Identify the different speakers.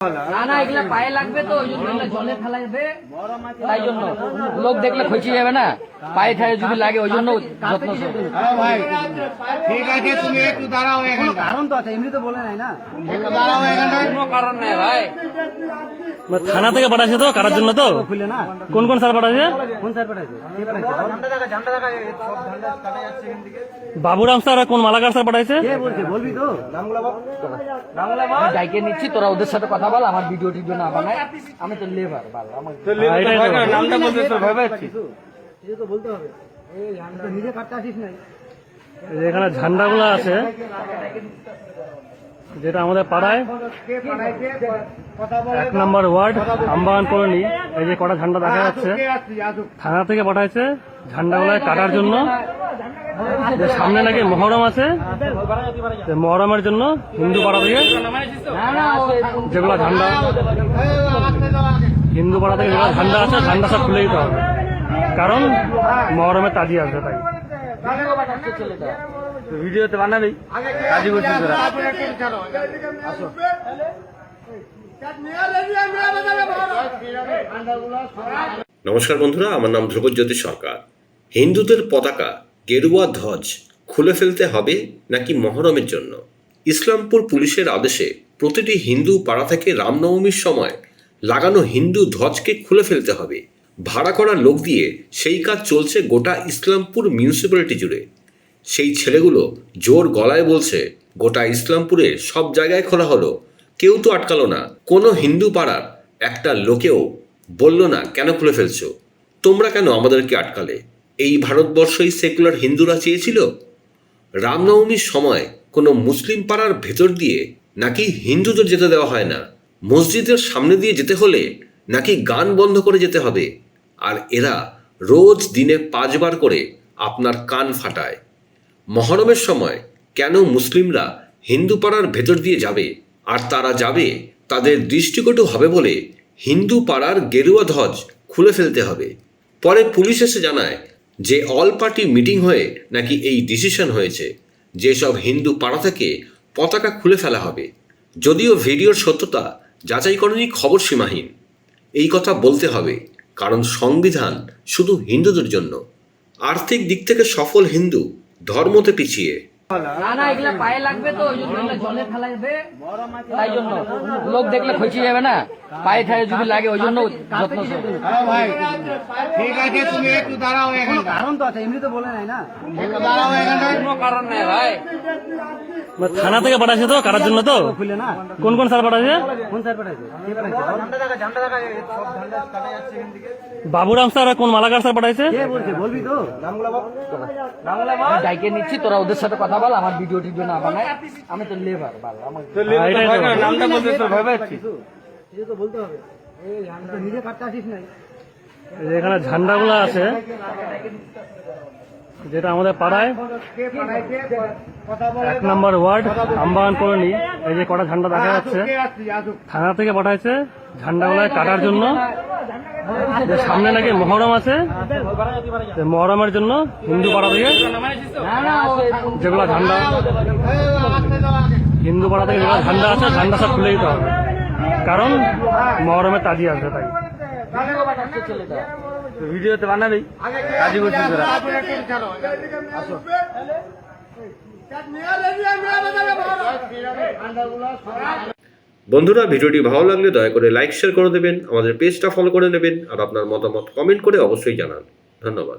Speaker 1: না না এগুলা পায়ে লাগবে তো ওই জন্য জলে ফেলাবে তাই জন্য। লোক দেখলে যাবে না। পায়ে ঠায়ে যদি লাগে ওই জন্য যত্ন।
Speaker 2: হ্যাঁ ভাই। ঠিক আছে তুমি একটু দাঁড়াও এখানে।
Speaker 3: কারণ তো আছে এমনি তো বলে নাই না।
Speaker 2: দাঁড়াও এখানে।
Speaker 1: কোনো কারণ নেই ভাই।
Speaker 4: থানা থেকে পাঠাইছে তো কারার জন্য তো?
Speaker 3: খুলে না।
Speaker 4: কোন কোন স্যার পাঠাইছে?
Speaker 3: কোন স্যার পাঠাইছে?
Speaker 4: বাবুরাম স্যার কোন মালাকার স্যার পাঠাইছে?
Speaker 3: কে বলবি তো।
Speaker 1: ডাইকে নিচ্ছি তোরা ওদের সাথে কথা বল আমার ভিডিও টিডিও না বানায় আমি তো লেবার ভালো আমার
Speaker 4: হ্যাঁ,
Speaker 3: নামটা বলতে তো ভয় পাচ্ছি। কিছু তো বলতে হবে। এই আমি তো নিজে কাটতে আসিস নাই।
Speaker 4: এখানে ঝান্ডাগুলো আছে। যেটা আমাদের পাড়ায়, এক নম্বর ওয়ার্ড আমবাগান কলোনি। এই যে কটা ঝান্ডা দেখা যাচ্ছে, থানা থেকে পাঠাইছে ঝান্ডাগুলো কাটার জন্য। সামনে নাকি মহরম আছে মহরমের জন্য হিন্দু পাড়া থেকে যেগুলো ঝান্ডা, হিন্দু পাড়া থেকে যেগুলো ঝান্ডা আছে, ঝান্ডা সব খুলে দিতে হবে। কারণ মহরমের তাজি আসবে তাই।
Speaker 1: ছেলেটা
Speaker 3: ভিডিওতে বানাবি?
Speaker 2: কাজী আসো
Speaker 5: নমস্কার বন্ধুরা, আমার নাম ধ্রুবজ্যোতি সরকার। হিন্দুদের পতাকা গেরুয়া ধ্বজ খুলে ফেলতে হবে নাকি মহরমের জন্য? ইসলামপুর পুলিশের আদেশে প্রতিটি হিন্দু পাড়া থেকে রামনবমীর সময় লাগানো হিন্দু ধ্বজকে খুলে ফেলতে হবে। ভাড়া করা লোক দিয়ে সেই কাজ চলছে গোটা ইসলামপুর মিউনিসিপ্যালিটি জুড়ে। সেই ছেলেগুলো জোর গলায় বলছে, গোটা ইসলামপুরে সব জায়গায় খোলা হলো। কেউ তো আটকালো না। কোনো হিন্দু পাড়ার একটা লোকেও বলল না, কেন খুলে ফেলছো? তোমরা কেন আমাদেরকে আটকালে? এই ভারতবর্ষই সেকুলার হিন্দুরা চেয়েছিল? রামনবমীর সময় কোনো মুসলিম পাড়ার ভেতর দিয়ে নাকি হিন্দুদের যেতে দেওয়া হয় না। মসজিদের সামনে দিয়ে যেতে হলে নাকি গান বন্ধ করে যেতে হবে। আর এরা রোজ দিনে পাঁচবার করে আপনার কান ফাটায়। মহরমের সময় কেন মুসলিমরা হিন্দু পাড়ার ভেতর দিয়ে যাবে? আর তারা যাবে, তাদের দৃষ্টিকটু হবে বলে হিন্দু পাড়ার গেরুয়া ধ্বজ খুলে ফেলতে হবে। পরে পুলিশ এসে জানায় যে অল পার্টি মিটিং হয়ে নাকি এই ডিসিশন হয়েছে। যেসব হিন্দু পাড়া থেকে পতাকা খুলে ফেলা হবে। যদিও ভিডিওর সত্যতা যাচাই করেনি খবর সীমাহীন। এই কথা বলতে হবে, কারণ সংবিধান শুধু হিন্দুদের জন্য। আর্থিক দিক থেকে সফল হিন্দু ধর্মতে পিছিয়ে।
Speaker 1: না না এগুলা পায়ে লাগবে তো ওই জন্য জলে ফেলাবে তাই জন্য। লোক দেখলে খচি যাবে না। পায়ে ঠায়ে যদি লাগে ওই জন্য যত্ন।
Speaker 2: হ্যাঁ ঠিক আছে তুমি একটু দাঁড়াও এখানে।
Speaker 3: কারণ তো আছে এমনি তো বলে নাই না।
Speaker 2: দাঁড়াও এখানে।
Speaker 1: কোনো কারণ নেই ভাই।
Speaker 4: মানে থানা থেকে পাঠাইছে তো কাটার জন্য তো? কোন কোন স্যার পাঠাইছে?
Speaker 3: কোন স্যার পাঠাইছে?
Speaker 4: বাবুরাম স্যার কোন মালাকার স্যার পাঠাইছে?
Speaker 3: কে বলবি তো।
Speaker 1: ডাইকে নিচ্ছি তোরা ওদের সাথে কথা বল আমার ভিডিও টিডিও না বানায় আমি তো লেবার ভালো আমার
Speaker 4: হ্যাঁ,
Speaker 3: নামটা বলতে তো ভয় পাচ্ছি। কিছু তো বলতে হবে। এই আমি তো নিজে কাটতে আসিস নাই।
Speaker 4: এখানে ঝান্ডাগুলো আছে। যেটা আমাদের পাড়ায়, এক নম্বর ওয়ার্ড আমবাগান কলোনি। এই যে কটা ঝান্ডা দেখা যাচ্ছে, থানা থেকে পাঠাইছে ঝান্ডাগুলো কাটার জন্য। সামনে নাকি মহরম আছে মহরমের জন্য হিন্দু পাড়া থেকে যেগুলো ঝান্ডা। হিন্দু পাড়া থেকে যেগুলো ঝান্ডা আছে, ঝান্ডা সব খুলে দিতে হবে। কারণ মহরমের তাজি আসবে তাই।
Speaker 1: ছেলেটা
Speaker 3: ভিডিওতে বানাবি? কাজী করছিস তোরা?
Speaker 5: বন্ধুরা, ভিডিওটি ভালো লাগলে দয়া করে লাইক শেয়ার করে দেবেন, আমাদের পেজটা ফলো করে নেবেন, আর আপনার মতামত কমেন্ট করে অবশ্যই জানান। ধন্যবাদ।